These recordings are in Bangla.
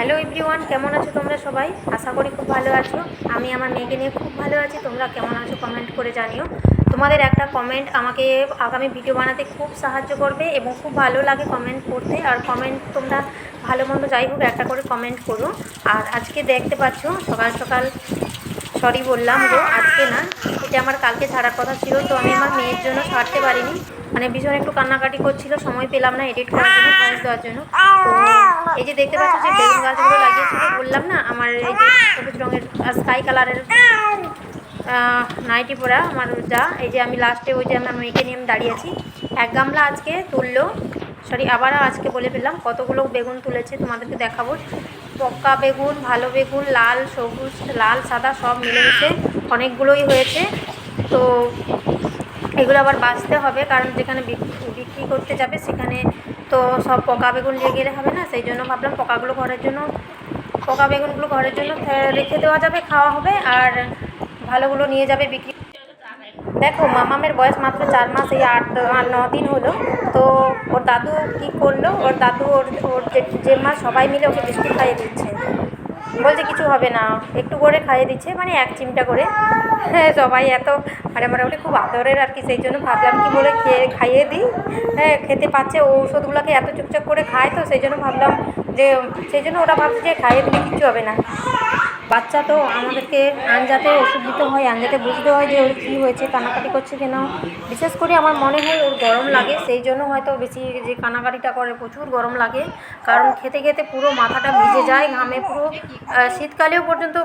হ্যালো এভরিওয়ান কেমন আছো তোমরা সবাই? আশা করি খুব ভালো আছো। আমি আমার মেয়েকে নিয়ে খুব ভালো আছি। তোমরা কেমন আছো কমেন্ট করে জানিও। তোমাদের একটা কমেন্ট আমাকে আগামী ভিডিও বানাতে খুব সাহায্য করবে এবং খুব ভালো লাগে কমেন্ট করতে। আর কমেন্ট তোমরা ভালো মন্দ যাই হোক, একটা করে কমেন্ট করো। আর আজকে দেখতে পাচ্ছ, সকাল সকাল সরি বললাম গো, আজকে না, এটা আমার কালকে ছাড়ার কথা ছিল, তো আমি আমার মেয়ের জন্য ছাড়তে পারিনি। মানে ভীষণ একটু কান্নাকাটি করছিল, সময় পেলাম না এডিট করার জন্য দেওয়ার জন্য। এই যে দেখতে পাচ্ছ যে বেগুন গাছগুলো বললাম না, আমার এই যে সবুজ রঙের স্কাই কালারের নাইটি পরা আমার যা। এই যে আমি লাস্টে ওই যে আমার মেয়েকে নিয়ে আমি দাঁড়িয়ে আছি। এক গামলা আজকে তুললো। সরি আবারও আজকে বলে ফেললাম, কতগুলো বেগুন তুলেছে তোমাদেরকে দেখাবো। পক্কা বেগুন, ভালো বেগুন, লাল, সবুজ, লাল, সাদা, সব মিলেমিশে অনেকগুলোই হয়েছে। তো এগুলো আবার বাঁচতে হবে, কারণ যেখানে বিক- বিক্রি করতে যাবে, সেখানে তো সব পকা বেগুন নিয়ে গেলে হবে না, সেই জন্য ভাবলাম পকাগুলো ঘরের জন্য, পকা বেগুনগুলো ঘরের জন্য রেখে দেওয়া যাবে, খাওয়া হবে আর ভালোগুলো নিয়ে যাবে বিক্রি। দেখো, মামামের বয়স মাত্র চার মাস, এই আট ন দিন হলো। তো ওর দাদু কী করল? ওর দাদু, ওর ওর যে মা সবাই মিলে ওকে বিস্কুট খাইয়ে দিচ্ছে। বলছে কিছু হবে না, একটু করে খাইয়ে দিচ্ছে মানে এক চিমটা করে। হ্যাঁ সবাই এত মানে মোটামুটি খুব আদরের আর কি, সেই জন্য ভাবলাম কি বলে খেয়ে, খাইয়ে দিই। হ্যাঁ খেতে পাচ্ছে ওষুধগুলোকে এত চুপচাপ করে খায় তো, সেই জন্য ভাবলাম যে, সেই জন্য ওরা ভাবছে যে খাইয়ে দিলে কিচ্ছু হবে না। বাচ্চা তো আমাদেরকে আনজাতে ওষুধ দিতে হয়, আনজাতে বুঝতে হয় যে ওর কী হয়েছে, কানাকাটি করছে কেন বিশেষ করে আমার মনে হয় ওর গরম লাগে, সেই জন্য হয়তো বেশি যে কানাকাটিটা করে প্রচুর গরম লাগে। কারণ খেতে খেতে পুরো মাথাটা ভিজে যায়, ঘামে পুরো শীতকালেও পর্যন্ত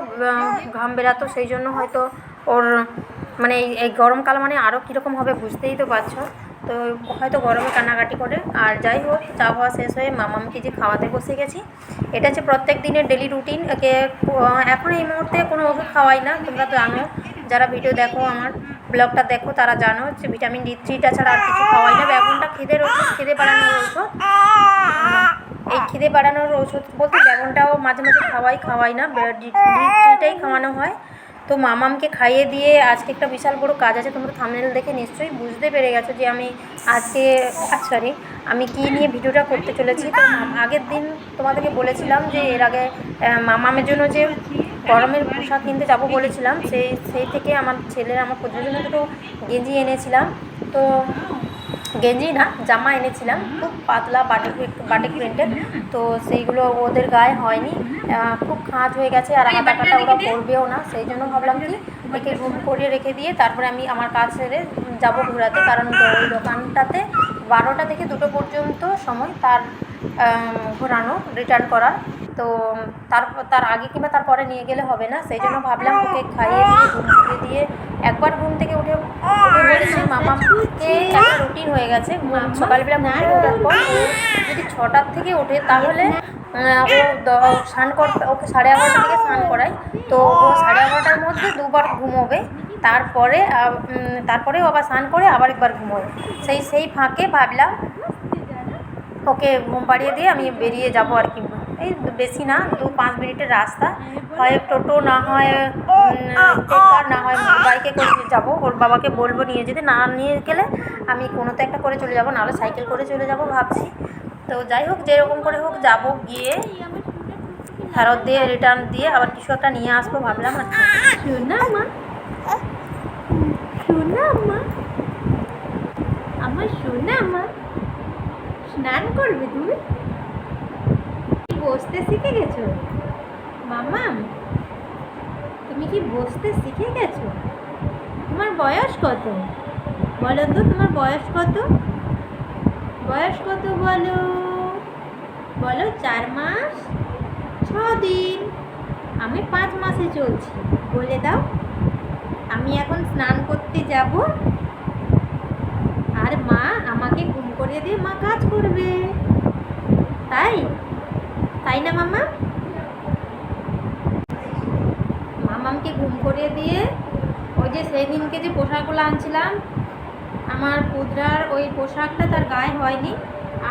ঘাম বেরাতো, সেই জন্য হয়তো ওর মানে এই গরমকাল মানে আরও কীরকম হবে বুঝতেই তো পারছ। তো হয়তো গরমে কান্নাকাটি করে। আর যাই হোক, চা খাওয়া শেষ হয়ে মামামকে যে খাওয়াতে বসে গেছি, এটা হচ্ছে প্রত্যেক দিনের ডেলি রুটিন একে এখন এই মুহূর্তে কোনো ওষুধ খাওয়াই না। তোমরা তো জানো, যারা ভিডিও দেখো আমার ব্লগটা দেখো, তারা জানো যে ভিটামিন ডি থ্রিটা ছাড়া আর কিছু খাওয়াই না। বেগুনটা খিদের ওষুধ, খিদে বাড়ানোর ওষুধ। এই খিদে বাড়ানোর ওষুধ বলতে বেগুনটাও মাঝে মাঝে খাওয়াই খাওয়াই না। ডি থ্রিটাই খাওয়ানো হয়। তো মামামকে খাইয়ে দিয়ে আজকে একটা বিশাল বড় কাজ আছে, তোমরা থামনেল দেখে নিশ্চয়ই বুঝতে পেরে গেছো যে আমি আজকে সরি আমি কি নিয়ে ভিডিওটা করতে চলেছি। তো আগের দিন তোমাদেরকে বলেছিলাম যে এর আগে মামামের জন্য যে গরমের পোশাক কিনতে যাব বলেছিলাম, সেই সেই থেকে আমার ছেলের, আমার প্রতিদিন জন্য দুটো গেঞ্জি এনেছিলাম। তো গেঞ্জি না জামা এনেছিলাম খুব পাতলা বাটিক বাটিক প্রিন্টের তো সেইগুলো ওদের গায়ে হয়নি খুব খাঁজ হয়ে গেছে আর হাতা কাটা ওরা পরবেও না সেই জন্য ভাবলাম কি একে ঘুম করে রেখে দিয়ে তারপরে আমি আমার কাজ সেরে যাব ঘোরাতে কারণ ওই দোকানটাতে বারোটা থেকে দুটো পর্যন্ত সময় তার ঘোরানো রিটার্ন করার। তো তার তার আগে কিংবা তারপরে নিয়ে গেলে হবে না সেই জন্য ভাবলাম ওকে খাইয়ে দিয়ে ঘুম থেকে দিয়ে একবার ঘুম থেকে উঠে উঠে বলেছি মামাকে একটা রুটিন হয়ে গেছে সকালবেলা ঘুম থেকে ওঠার পর যদি ছটার থেকে ওঠে তাহলে ও স্নান করতে ওকে সাড়ে এগারোটা থেকে স্নান করাই তো ও সাড়ে এগারোটার মধ্যে দুবার ঘুমোবে তারপরে তারপরে ও আবার স্নান করে আবার একবার ঘুমোবে সেই সেই ফাঁকে ভাবলাম ওকে ঘুম পাড়িয়ে দিয়ে আমি বেরিয়ে যাব আর কি। এই বেশি না, দু পাঁচ মিনিটের রাস্তা। হয় টোটো না হয় না হয় বাইকে করে যাব। ওর বাবাকে বলব নিয়ে যেতে, না নিয়ে গেলে আমি কোনোতে একটা করে চলে যাব, নাহলে সাইকেল করে চলে যাব ভাবছি। তো যাই হোক, যেরকম করে হোক যাব গিয়ে, ফেরত দিয়ে রিটার্ন দিয়ে আবার কিছু একটা নিয়ে আসব ভাবলাম। মা, আমার শোনা মা, স্নান করবে তুমি? বসতে শিখে গেছো? মামাম তুমি কি বসতে শিখে গেছো? তোমার বয়স কত? বলো তো, তোমার বয়স কত? বয়স কত বলো? বলো, চার মাস? ছ দিন। আমি পাঁচ মাসে চলছি, বলে দাও। আমি এখন স্নান করতে যাব। আর মা আমাকে ঘুম করে দিয়ে মা কাজ করবে। তাই? তাই না, মামা? মামামকে ঘুম করিয়ে দিয়ে ওই যে সেই দিনকে যে পোশাকগুলো আনছিলাম, আমার পুদ্রার ওই পোশাকটা তার গায়ে হয়নি।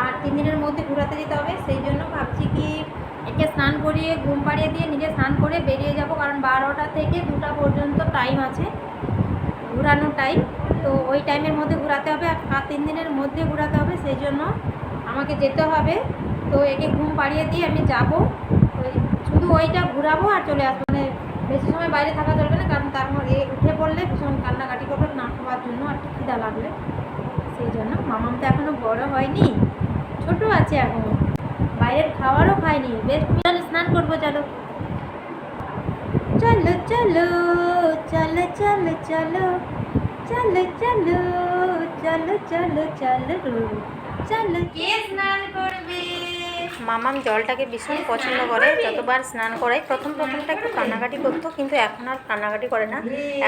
আর তিন দিনের মধ্যে ঘোরাতে যেতে হবে, সেই জন্য ভাবছি কি একে স্নান করিয়ে, ঘুম পাড়িয়ে দিয়ে নিজে স্নান করে বেরিয়ে যাব, কারণ বারোটা থেকে দুটা পর্যন্ত টাইম আছে, ঘোরানোর টাইম তো ওই টাইমের মধ্যে ঘোরাতে হবে আর আর তিন দিনের মধ্যে ঘোরাতে হবে, সেই জন্য আমাকে যেতে হবে। তো একে ঘুম পাড়িয়ে দিয়ে আমি যাব। ওই ওইটা ঘুরাবো আর চলে আসব। মানে বেশি সময় বাইরে থাকা চলবে না, কারণ তারপর এ উঠে পড়লে ভীষণ কান্নাকাটি করবে, না খাওয়ার জন্য আর একটু খিদা লাগলে সেই জন্য মামাম তো এখনও বড় হয়নি, ছোট আছে এখন। বাইরের খাবারও খায়নি। বেশ, চলো স্নান করব, চলো। চলো চলো চলো চলো চলো। চলো চলো চলো চলো চলো চলো। কে স্নান করবে মামাম জলটাকে ভীষণ পছন্দ করে। যতবার স্নান করাই, প্রথম প্রথমটা একটু কান্নাকাটি করতো, কিন্তু এখন আর কান্নাকাটি করে না।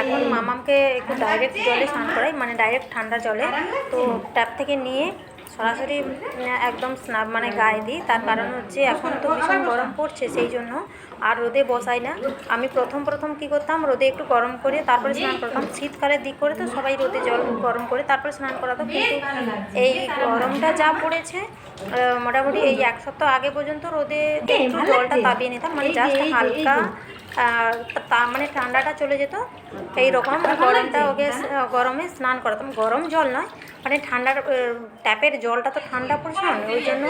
এখন মামামকে একটু ডাইরেক্ট জলে স্নান করাই মানে ডাইরেক্ট ঠান্ডা জলে। তো ট্যাপ থেকে নিয়ে সরাসরি একদম স্নান মানে গায়ে দিই। তার কারণ হচ্ছে এখন তো ভীষণ গরম পড়ছে, সেই জন্য আর রোদে বসাই না। আমি প্রথম প্রথম কি করতাম, রোদে একটু গরম করে তারপরে স্নান করতাম। শীতকালের দিক করে তো সবাই রোদে জল গরম করে তারপরে স্নান করাতো কিন্তু এই গরমটা যা পড়েছে মোটামুটি এই এক সপ্তাহ আগে পর্যন্ত রোদে একটু জলটা তাপিয়ে নিতাম। মানে জাস্ট হালকা মানে ঠান্ডাটা চলে যেত এই রকম গরমটা ওকে গরমে স্নান করাতাম গরম জল নয় মানে ঠান্ডার ট্যাপের জলটা তো ঠান্ডা পড়ছে না ওই জন্য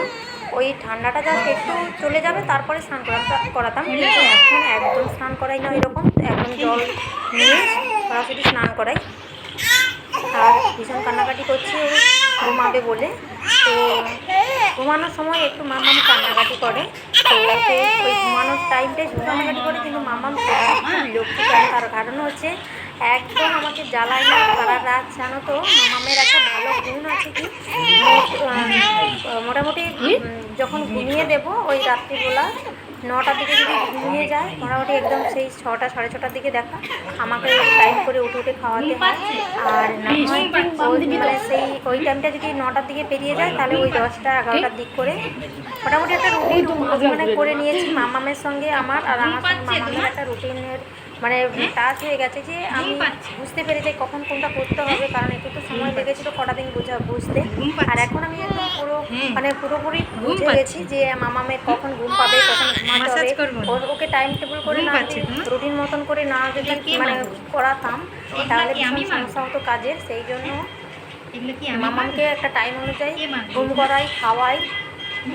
ওই ঠান্ডাটা জাস্ট একটু চলে যাবে তারপরে স্নান করাতাম। করাতাম কিন্তু এখন একদম স্নান করাই না এরকম একদম জল নিয়ে সরাসরি স্নান করাই। আর ভীষণ কান্নাকাটি করছে ও ঘুমাবে বলে। তো ঘুমানোর সময় একটু মামাম কান্নাকাটি করে তো ওকে শুধু কান্নাকাটি করে কিন্তু মামা লক্ষ্মী তার কারণ হচ্ছে, একদম আমাকে জ্বালায় না, সারা রাত, জানো তো, মামামের একটা ভালো গুণ আছে কি? মোটামুটি যখন ঘুমিয়ে দেবো, ওই রাত্রিবেলা নটার দিকে যদি ঘুমিয়ে যায় মোটামুটি একদম সেই ছটা সাড়ে ছটার দিকে দেখা আমাকে টাইম করে উঠে উঠে খাওয়াতে হয়। আর না হয় মানে সেই ওই টাইমটা যদি নটার দিকে পেরিয়ে যায় তাহলে ওই দশটা এগারোটার দিক করে মোটামুটি একটা রুটিন মানে করে নিয়েছি মামামের সঙ্গে আমার আর আমার সঙ্গে মামামের একটা রুটিনের মানে টাচ হয়ে গেছে যে আমি বুঝতে পেরে পেরেছি কখন কোনটা করতে হবে কারণ একটু তো সময় লেগেছিল কটা দিন বোঝা বুঝতে। আর এখন আমি একদম পুরো মানে পুরোপুরি বুঝে গেছি যে মামা মামামের কখন ঘুম পাবে কখন ঘুমাতে হবে। ওকে টাইম টেবিল করে না রুটিন মতন করে না যদি মানে করাতাম তাহলে সমস্যা হতো কাজের। সেই জন্য এগুলো কি মামামকে একটা টাইম অনুযায়ী ঘুম করাই খাওয়াই।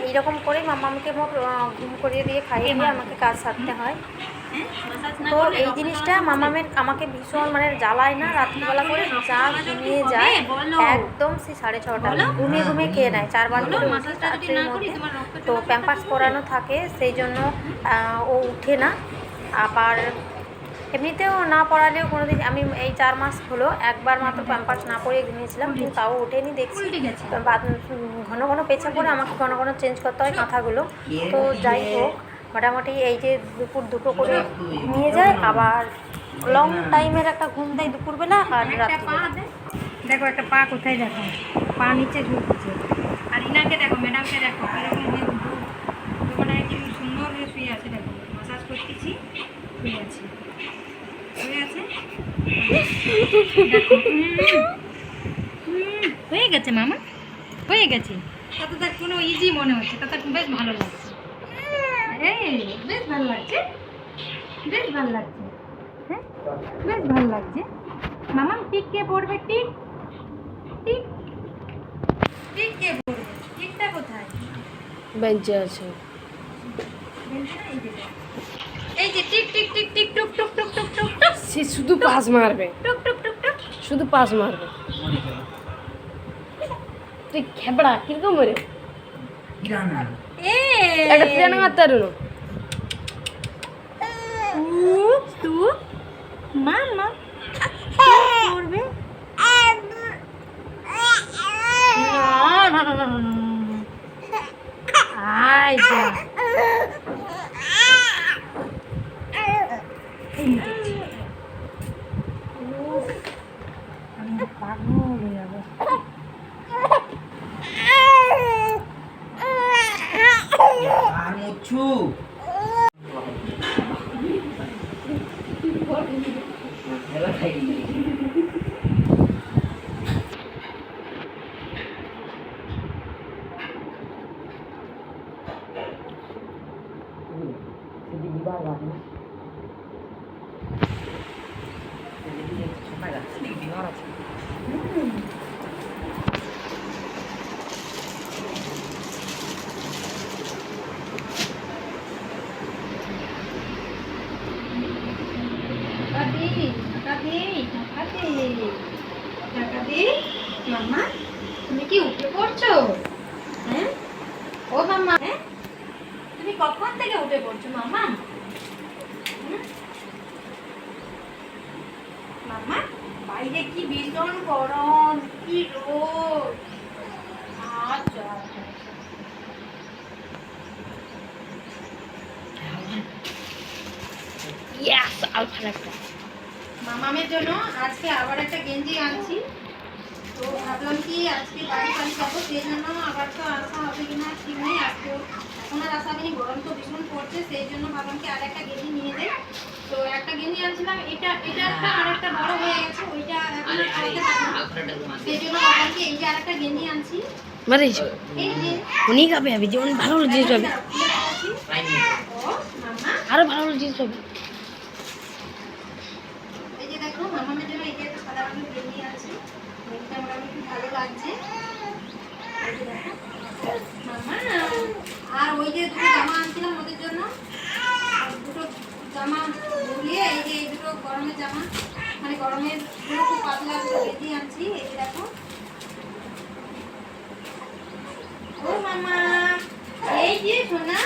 এইরকম করে মামামকে মোট ঘুম করিয়ে দিয়ে খাইয়ে দিয়ে আমাকে কাজ সারতে হয়। তো এই জিনিসটা মামামের আমাকে ভীষণ মানে জ্বালায় না রাত্রিবেলা করে যা ঘুমিয়ে যায়। একদম সেই সাড়ে ছটা ঘুমিয়ে ঘুমিয়ে খেয়ে নেয় চারবার করে রাত্রের মধ্যে তো প্যাম্পার্স পরানো থাকে সেই জন্য ও উঠে না। আবার এমনিতেও না পড়ালেও কোনো দিন আমি এই চার মাস হলো একবার মাত্র প্যাম্পার্স না পরিয়ে ঘুমিয়েছিলাম কিন্তু তাও ওঠেনি দেখছি। ঘন ঘন পেছা করে আমাকে ঘন ঘন চেঞ্জ করতে হয় কাঁথাগুলো। তো যাই হোক মোটামুটি এই যে দুপুর দুটো করে নিয়ে যায় আবার লং টাইমের একটা ঘুম দেয় দুপুরবেলা আর রাত্রিবেলা। দেখো একটা পা কোথায় দেখো? পা নিচে ঝুঁকছে আর ইনাকে দেখো ম্যাডামকে দেখো এরকম দুপুরে কি সুন্দর হয়ে শুয়ে আছে দেখো। মাসাজ করতেছি শুয়ে আছে। শুয়ে আছে? হয়ে গেছে মামা হয়ে গেছে। তাতে তার কোনো ইজি মনে হচ্ছে তাতে বেশ ভালো লাগছে। এই বেশ ভালো লাগছে। বেশ ভালো লাগছে। হ্যাঁ? বেশ ভালো লাগছে। মামা টিক কে পড়বে টিক টিক টিক কে পড়বে? টিকটা কোথায়? বেঞ্চে আছে। এই যে টিক টিক টিক টিক টুক টুক টুক টুক টুক টুক। সে শুধু পাস মারবে। টুক টুক টুক টুক। শুধু পাস মারবে। তুই খেবড়া কীরকম রে এ একটা తినగత్తారు তু মামা করবে পাগল শু খেলা খাই টাকা দে টাকা দে টাকা দে মামা তুমি কি উঠে পড়ছো? হ্যাঁ? ও মামা হ্যাঁ? তুমি কখন থেকে উঠে পড়ছো মামা মামা বাইরে কি ভীষণ গরম, কি রোদ। আচ্ছা আচ্ছা ইয়াস আলফা একটা মামামের জন্য আজকে আবার একটা গেঞ্জি আনছি। তো ভাবলাম কি আজকে বাড়ি বাড়ি যাব সেই জন্য আবার তো আসা হবে কিনা ঠিক নেই। আজকে এখন আর আসা হয়নি গরম তো ভীষণ পড়ছে সেই জন্য ভাবলাম কি আর একটা গেঞ্জি নিয়ে যাই। তো একটা গেঞ্জি আনছিলাম এটা এটা একটা আর একটা বড় হয়ে গেছে ওইটা এখন আর পরতে পারব সেই জন্য ভাবলাম কি এই যে আর একটা গেঞ্জি আনছি। মানে উনি খাবে আমি যেমন ভালো জিনিস হবে আরও ভালো ভালো জিনিস হবে এই যে দেখো মামামের জন্য আর ওই যে দুটো জামা আনছিলাম ওদের জন্য দুটো জামা এই যে এই দুটো গরমের জামা মানে গরমের দুটো আনছি, এই দেখো। ও মামা, এই যে সোনা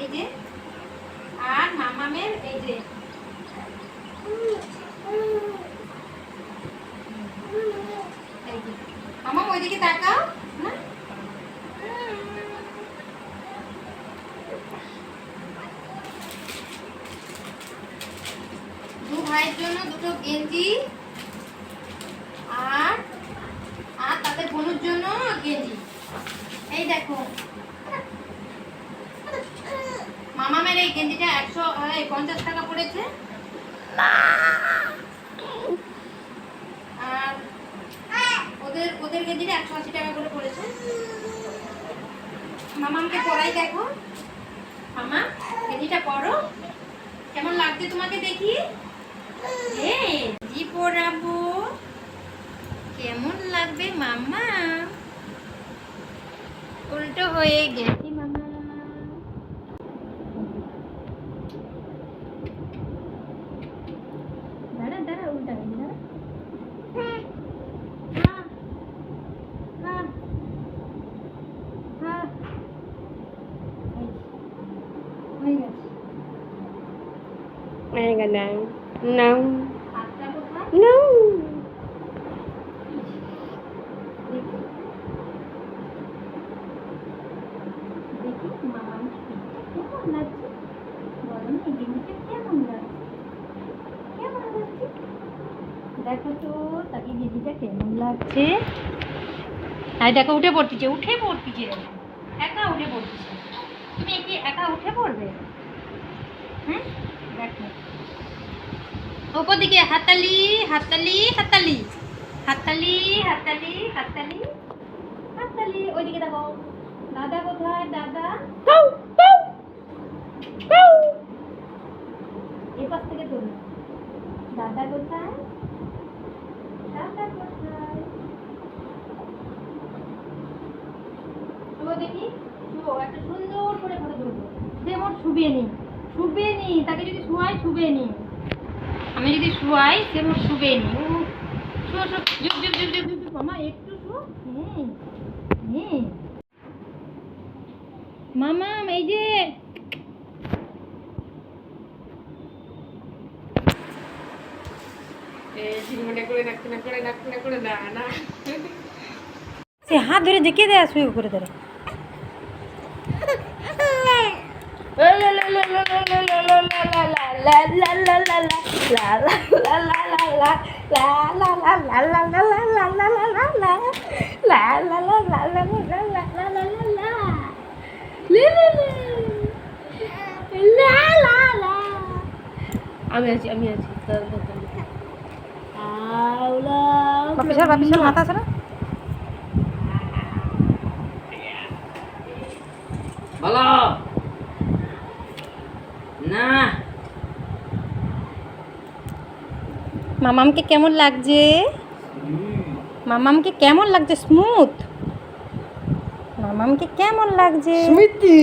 এই যে, আর মামামের এই যে এই যে মামাম ওইদিকে তাকাও না দু ভাইয়ের জন্য দুটো গেঞ্জি আর আর তাদের বোনের জন্য গেঞ্জি এই দেখো মামামের এই গেঞ্জিটা একশো পঞ্চাশ টাকা পড়েছে। আর ওদের ওদের গেঞ্জিটা একশো আশি টাকা করে পড়েছে। মামামকে পরাই দেখো। মামা, গেঞ্জিটা পরো। কেমন লাগছে তোমাকে দেখি? এ জি পরাবো। কেমন লাগবে মামা? উল্টো হয়ে গেছি মামা দাঁড়া দাঁড়া উল্টা গেছি দাঁড়া হ্যাঁ হ্যাঁ হ্যাঁ হয়ে গেছে Mega no. No. হাতটা কোথায় No. দেখি দেখি মামার কেমন লাগছে বলো না এই গেঞ্জিটা কেমন লাগছে কেমন লাগছে দেখো তো তাকে গেঞ্জিটা কেমন লাগছে? আর দেখো উঠে পড়তিছে উঠে পড়তিছে একা উঠে পড়তিছে তুমি কি একা উঠে পড়বে? হ্যাঁ দেখো। ওপর দিকে হাততালি হাততালি হাততালি। হাততালি হাততালি হাততালি হাততালি। ওইদিকে দেখো। দাদা কোথায়? দাদা? Go. Go. Go. এ পাশ থেকে তুলি দাদা কোথায়? দাদা কোথায়? দেখি। একটা সুন্দর করে ফটো তুলবো সে মোট শুবে নি। শুবে নি। তাকে যদি শুয়াই শুবে নি। আমি যদি শুয়াই সে মোট শুবে নি ও শো শো যুগ যুগ যুগ যুগ যুগ মামা একটু শো হ্যাঁ হ্যাঁ মামা এই যে হাত ধরে দেখিয়ে দেয় শুয়ে করে ধরে আমি আছি আমি আছি বাপিসর বাপিসর মাথা ছাড়া বলো না মামামকে কেমন লাগছে? মামামকে কেমন লাগছে? স্মুথ। মামামকে কেমন লাগছে? স্মৃতি।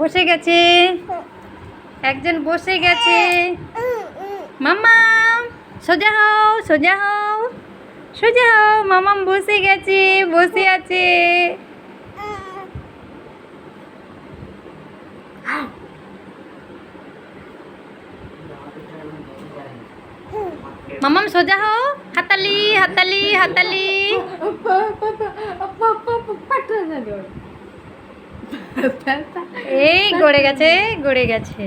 বসে গেছে। একজন বসে গেছে। মামা সোজা হও সোজা হও। সোজা হও মামাম বসে গেছে, বসে আছে। মামাম সোজা হও। হাতালি হাতালি হাতালি। এই গড়ে গেছে গড়ে গেছে।